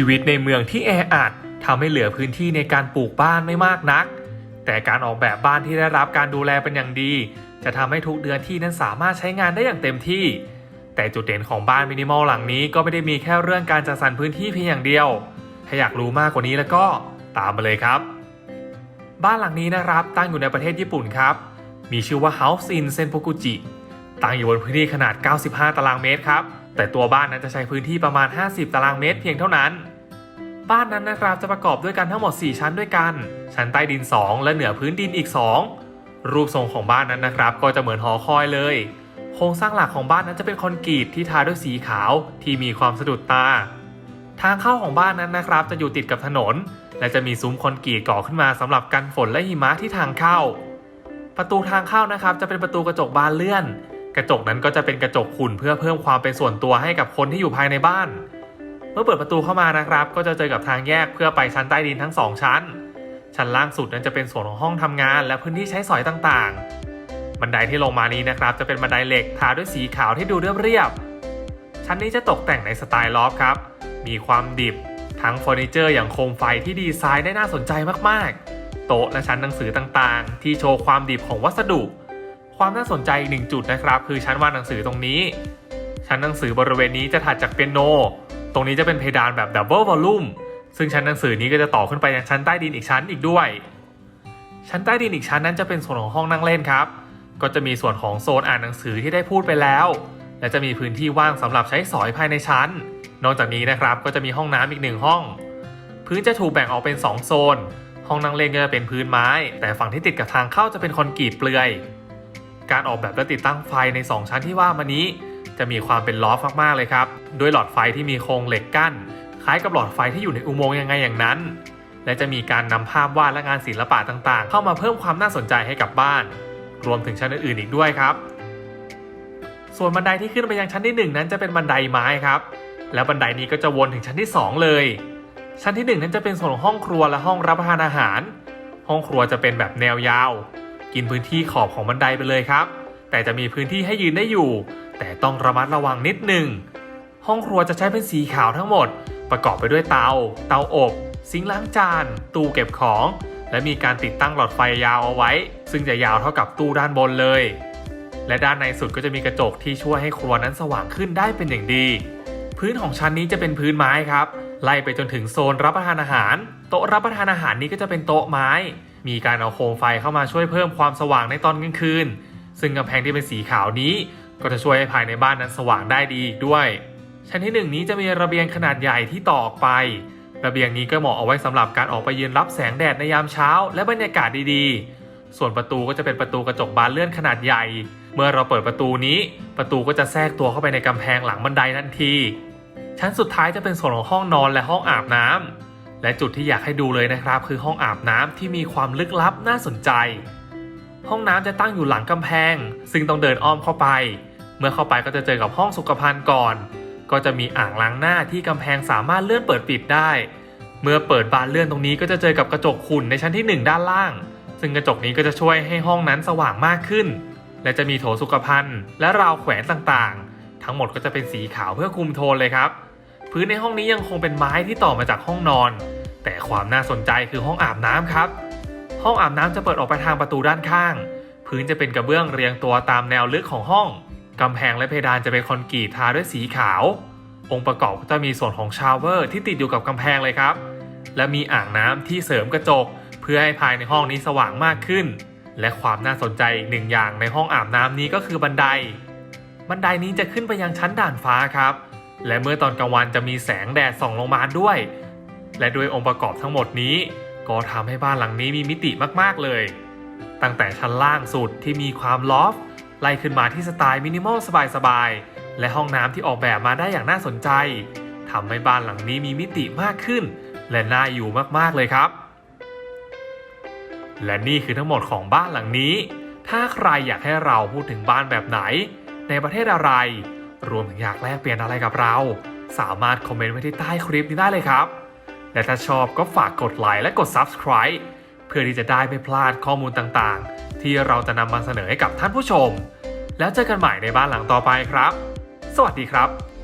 ชีวิตในเมืองที่แออัดทำให้เหลือพื้นที่ในการปลูกบ้านไม่มากนัก แต่การออกแบบบ้านที่ได้รับการดูแลเป็นอย่างดี จะทำให้ทุกเดือนที่นั้นสามารถใช้งานได้อย่างเต็มที่ แต่จุดเด่นของบ้านมินิมอลหลังนี้ก็ไม่ได้มีแค่เรื่องการจัดสรรพื้นที่เพียงอย่างเดียว ถ้าอยากรู้มากกว่านี้แล้วก็ตามมาเลยครับ บ้านหลังนี้นะครับตั้งอยู่ในประเทศญี่ปุ่นครับ มีชื่อว่า House in Senpokuji ตั้งอยู่บนพื้นที่ขนาด 95 ตารางเมตรครับ แต่ตัวบ้านนั้นจะใช้พื้นที่ประมาณ 50 ตารางเมตรเพียงเท่านั้น บ้านนั้นนะครับจะประกอบด้วยกันทั้งหมด 4 ชั้นด้วยกัน ชั้นใต้ดิน 2 และเหนือพื้นดินอีก 2 รูปทรงของบ้านนั้นนะครับ ก็จะเหมือนหอคอยเลย โครงสร้างหลักของบ้านนั้นจะเป็นคอนกรีตที่ทาด้วยสีขาวที่มีความสะดุดตา ทางเข้าของบ้านนั้นนะครับ จะอยู่ติดกับถนน และจะมีซุ้มคอนกรีตก่อขึ้นมาสำหรับกันฝนและหิมะที่ทางเข้า ประตูทางเข้านะครับ จะเป็นประตูกระจกบานเลื่อน กระจกนั้นก็จะเป็นกระจกขุ่นเพื่อเพิ่มความเป็นส่วนตัวให้กับคนที่อยู่ภายในบ้าน มื่อเปิดประตูเข้ามานะครับ ก็จะเจอกับทางแยกเพื่อไปชั้นใต้ดินทั้งสองชั้น ชั้นล่างสุดนั้นจะเป็นส่วนของห้องทำงาน และพื้นที่ใช้สอยต่างๆ บันไดที่ลงมานี้นะครับ จะเป็นบันไดเหล็กทาด้วยสีขาวที่ดูเรียบๆชั้นนี้จะตกแต่งในสไตล์ลอฟครับ มีความดิบ ทั้งเฟอร์นิเจอร์อย่างโคมไฟที่ดีไซน์ได้น่าสนใจมากๆ โต๊ะและชั้นหนังสือต่างๆ ที่โชว์ความดิบของวัสดุ ความน่าสนใจอีกหนึ่งจุดนะครับ คือชั้นวางหนังสือตรงนี้ ชั้นหนังสือบริเวณนี้จะถัดจากเปียโน ตรงนี้จะเป็นเพดานแบบดับเบิลวอลลุ่มซึ่งชั้นหนังสือนี้ก็จะต่อขึ้นไปยังชั้นใต้ดินอีกชั้นอีกด้วย ชั้นใต้ดินอีกชั้นนั้นจะเป็นส่วนของห้องนั่งเล่นครับ ก็จะมีส่วนของโซนอ่านหนังสือที่ได้พูดไปแล้ว และจะมีพื้นที่ว่างสำหรับใช้สอยภายในชั้น นอกจากนี้นะครับก็จะมีห้องน้ำอีกหนึ่งห้อง พื้นจะถูกแบ่งออกเป็น 2 โซน ห้องนั่งเล่นก็จะเป็นพื้นไม้ แต่ฝั่งที่ติดกับทางเข้าจะเป็นคอนกรีตเปลือย การออกแบบและติดตั้งไฟใน 2 ชั้นที่ว่ามานี้ จะมีความเป็นลอฟมากๆเลยครับด้วยหลอดไฟที่มีโครงเหล็กกั้น คล้ายกับหลอดไฟที่อยู่ในอุโมงค์ยังไงอย่างนั้น และจะมีการนำภาพวาดและงานศิลปะต่างๆ เข้ามาเพิ่มความน่าสนใจให้กับบ้าน รวมถึงชั้นอื่นๆอีกด้วยครับ ส่วนบันไดที่ขึ้นไปยังชั้นที่หนึ่งนั้นจะเป็นบันไดไม้ครับ แล้วบันไดนี้ก็จะวนถึงชั้นที่ 2 เลย ชั้นที่ 1 นั้นจะเป็นส่วนของห้องครัวและห้องรับประทานอาหาร ห้องครัวจะเป็นแบบแนวยาว กินพื้นที่ขอบของบันไดไปเลยครับ แต่จะมีพื้นที่ให้ยืนได้อยู่ แต่ต้องระมัดระวังนิดหนึ่ง ห้องครัวจะใช้เป็นสีขาวทั้งหมด ประกอบไปด้วยเตา เตาอบ ซิงล้างจาน ตู้เก็บของ และมีการติดตั้งหลอดไฟยาวเอาไว้ ซึ่งจะยาวเท่ากับตู้ด้านบนเลย และด้านในสุดก็จะมีกระจกที่ช่วยให้ครัวนั้นสว่างขึ้นได้เป็นอย่างดี พื้นของชั้นนี้จะเป็นพื้นไม้ครับ ไล่ไปจนถึงโซนรับประทานอาหาร โต๊ะรับประทานอาหารนี้ก็จะเป็นโต๊ะไม้ มีการเอาโคมไฟเข้ามาช่วยเพิ่มความสว่างในตอนกลางคืน ซึ่งกำแพงที่เป็นสีขาวนี้ ก็จะช่วยให้ภายในบ้านนั้นสว่างได้ดีอีกด้วย ชั้นที่หนึ่งนี้จะมีระเบียงขนาดใหญ่ที่ต่อออกไประเบียงนี้ก็เหมาะเอาไว้สำหรับการออกไปยืนรับแสงแดดในยามเช้า และบรรยากาศดีๆ ส่วนประตูก็จะเป็นประตูกระจกบานเลื่อนขนาดใหญ่ เมื่อเราเปิดประตูนี้ ประตูก็จะแทรกตัวเข้าไปในกำแพงหลังบันไดทันที ชั้นสุดท้ายจะเป็นส่วนของห้องนอนและห้องอาบน้ำและจุดที่อยากให้ดูเลยนะครับ คือห้องอาบน้ำที่มีความลึกลับน่าสนใจ ห้องน้ำจะตั้งอยู่หลังกำแพง ซึ่งต้องเดินอ้อมเข้าไป เมื่อเข้าไปก็จะเจอกับห้องสุขภัณฑ์ก่อน ก็จะมีอ่างล้างหน้าที่กำแพงสามารถเลื่อนเปิดปิดได้ เมื่อเปิดบานเลื่อนตรงนี้ก็จะเจอกับกระจกขุ่นในชั้นที่ 1 ด้านล่าง ซึ่งกระจกนี้ก็จะช่วยให้ห้องนั้นสว่างมากขึ้น และจะมีโถสุขภัณฑ์และราวแขวนต่างๆ ทั้งหมดก็จะเป็นสีขาวเพื่อคุมโทนเลยครับ พื้นในห้องนี้ยังคงเป็นไม้ที่ต่อมาจากห้องนอน แต่ความน่าสนใจคือห้องอาบน้ำครับ ห้องอาบน้ำจะเปิดออกไปทางประตูด้านข้าง พื้นจะเป็นกระเบื้องเรียงตัวตามแนวลึกของห้องกำแพงและเพดานจะเป็นคอนกรีตทาด้วยสีขาว องค์ประกอบก็จะมีส่วนของชาวเวอร์ที่ติดอยู่กับกำแพงเลยครับ และมีอ่างน้ำที่เสริมกระจก เพื่อให้ภายในห้องนี้สว่างมากขึ้น และความน่าสนใจอีกหนึ่งอย่างในห้องอาบน้ำนี้ก็คือบันได บันไดนี้จะขึ้นไปยังชั้นด่านฟ้าครับ และเมื่อตอนกลางวันจะมีแสงแดดส่องลงมาด้วย และด้วยองค์ประกอบทั้งหมดนี้ ก็ทำให้บ้านหลังนี้มีมิติมากๆเลย ตั้งแต่ชั้นล่างสุดที่มีความลอฟต์ไล่ขึ้นมาที่สไตล์มินิมอลสบายๆ และห้องน้ำที่ออกแบบมาได้อย่างน่าสนใจทำให้บ้านหลังนี้มีมิติมากขึ้น และน่าอยู่มากๆเลยครับ และนี่คือทั้งหมดของบ้านหลังนี้ ถ้าใครอยากให้เราพูดถึงบ้านแบบไหน ในประเทศอะไร รวมถึงอยากแลกเปลี่ยนอะไรกับเรา สามารถคอมเมนต์ไว้ที่ใต้คลิปนี้ได้เลยครับ และถ้าชอบก็ฝากกดไลค์และกด Subscribe เพื่อที่จะได้ไม่พลาดข้อมูลต่างๆ ที่เราจะนำมาเสนอให้กับท่านผู้ชม แล้วเจอกันใหม่ในบ้านหลังต่อไปครับ สวัสดีครับ